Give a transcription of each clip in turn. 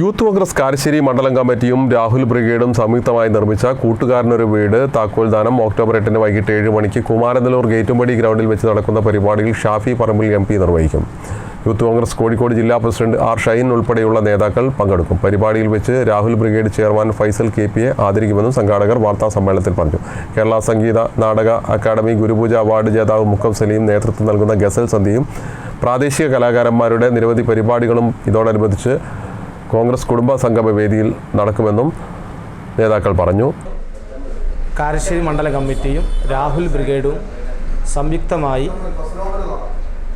Youth Congress Karassery മണ്ഡലം കമ്മിറ്റിയും രാഹുൽ ബ്രിഗേഡും സംയുക്തമായി നിർമ്മിച്ച കൂട്ടുകാരനൊരു വീട് താക്കോൽദാനം ഒക്ടോബർ എട്ടിന് വൈകിട്ട് ഏഴ് മണിക്ക് കുമാരനല്ലൂർ ഗേറ്റുംപടി ഗ്രൗണ്ടിൽ വെച്ച് നടക്കുന്ന പരിപാടിയിൽ ഷാഫി പറമ്പിൽ എം പി നിർവഹിക്കും. യൂത്ത് കോൺഗ്രസ് കോഴിക്കോട് ജില്ലാ പ്രസിഡന്റ് ആർ ഷൈൻ ഉൾപ്പെടെയുള്ള നേതാക്കൾ പങ്കെടുക്കും. പരിപാടിയിൽ വെച്ച് Rahul brigade chairman Faisal K പിയെ ആദരിക്കുമെന്നും സംഘാടകർ വാർത്താ സമ്മേളനത്തിൽ പറഞ്ഞു. കേരള സംഗീത നാടക അക്കാദമി ഗുരുപൂജ അവാർഡ് ജേതാവ് മുക്കം സലീം നേതൃത്വം നൽകുന്ന ഗസൽ സന്ധ്യയും പ്രാദേശിക കലാകാരന്മാരുടെ നിരവധി പരിപാടികളും ഇതോടനുബന്ധിച്ച് കോൺഗ്രസ് കുടുംബ സംഗമ വേദിയിൽ നടക്കുമെന്നും നേതാക്കൾ പറഞ്ഞു. കാരശ്ശേരി മണ്ഡല കമ്മിറ്റിയും രാഹുൽ ബ്രിഗേഡും സംയുക്തമായി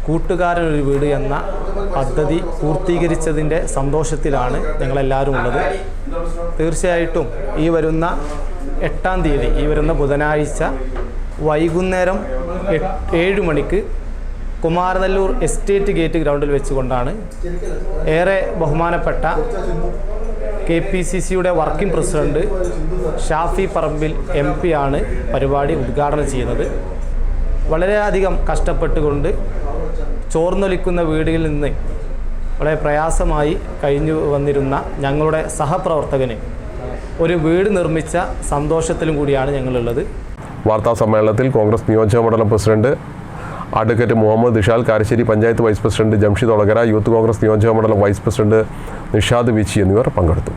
കൂട്ടുകാരനൊരു വീട് എന്ന പദ്ധതി പൂർത്തീകരിച്ചതിന്റെ സന്തോഷത്തിലാണ് ഞങ്ങളെല്ലാവരും ഉള്ളത് തീർച്ചയായിട്ടും ഈ വരുന്ന എട്ടാം തീയതി ഈ വരുന്ന ബുധനാഴ്ച വൈകുന്നേരം ഏഴ് മണിക്ക് കുമാരനെല്ലൂർ എസ്റ്റേറ്റ് ഗേറ്റ് ഗ്രൗണ്ടിൽ വെച്ചുകൊണ്ടാണ് ഏറെ ബഹുമാനപ്പെട്ട കെ പി സി സിയുടെ working president Shafi Parambil M P ആണ് പരിപാടി ഉദ്ഘാടനം ചെയ്യുന്നത്. വളരെയധികം കഷ്ടപ്പെട്ടുകൊണ്ട് ചോർന്നൊലിക്കുന്ന വീടുകളിൽ നിന്ന് വളരെ പ്രയാസമായി കഴിഞ്ഞു വന്നിരുന്ന ഞങ്ങളുടെ സഹപ്രവർത്തകന് ഒരു വീട് നിർമ്മിച്ച സന്തോഷത്തിലും കൂടിയാണ് ഞങ്ങളുള്ളത്. വാർത്താ സമ്മേളനത്തിൽ കോൺഗ്രസ് നിയോജക മണ്ഡലം president advocate Muhammad Nishal Karassery panchayat vice president Jamshid Olakara youth Congress നിയോജക മണ്ഡലം വൈസ് പ്രസിഡന്റ് നിഷാദ് വിച്ചി എന്നിവർ പങ്കെടുത്തു.